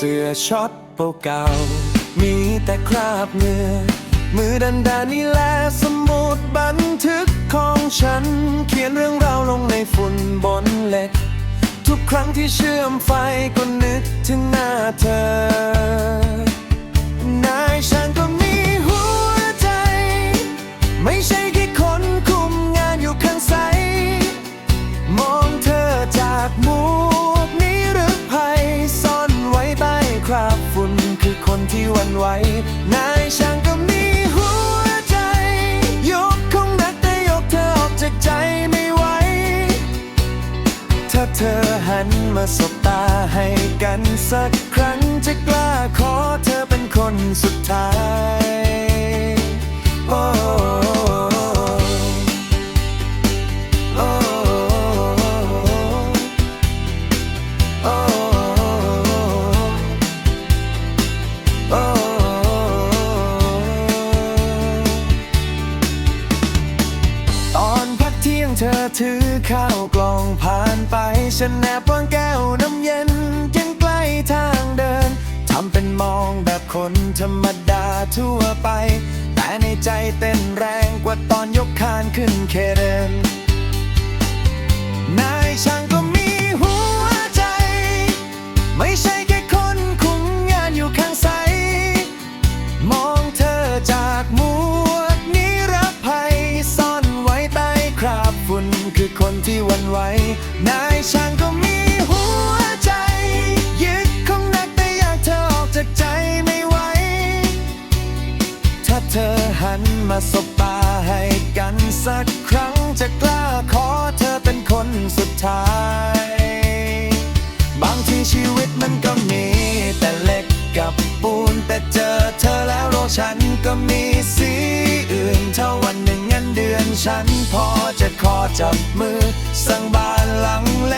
เสื้อช็อตเก่าๆมีแต่คราบเหงื่อมือดันดานี่แหละสมุดบันทึกของฉัน เขียนเรื่องราวลงในฝุ่นบนเหล็ก ทุกครั้งที่เชื่อมไฟก็นึกถึงหน้าเธอนายช่างก็มีหัวใจ ไม่ใช่ วันไหวนายช่างก็มีหัวใจ ยกของหนักแต่ยกเธอออกจากใจไม่ไหว ถ้าเธอหันมาสบตาให้กันสักครั้งจะกล้าขอเธอเป็นคนสุดท้าย อถือข้าวกล่องผ่านไป ฉันแอบวางแก้วน้ำเย็นยังใกล้ทางเดิน ทำเป็นมองแบบคนธรรมดาทั่วไป แต่ในใจเต้นแรงกว่าตอนยกคานขึ้นเคเรนนา ที่วันไหวนายช่างก็มีหัวใจ ยึดคงหนักแต่อยากเธอออกจากใจไม่ไหว ถ้าเธอหันมาสบตาให้กันสักครั้งจะกล้าขอเธอเป็นคนสุดท้าย บางทีชีวิตมันก็มีแต่เล็กกับปูนแต่เจอเธอแล้วโลกฉันก็มีสีอื่นถ้าวันหนึ่งเงินเดือน ฉันพอจะขอจับมือสั่งบ้านหลังเล็ก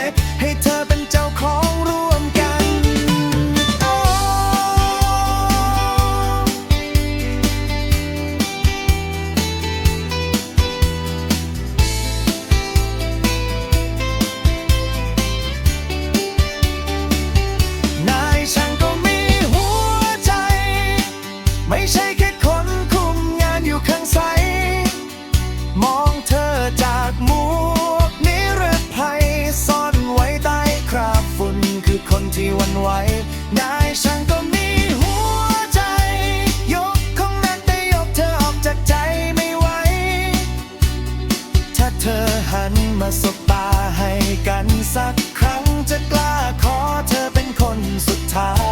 เธอหันมาสบตาให้กันสักครั้งจะกล้าขอเธอเป็นคนสุดท้าย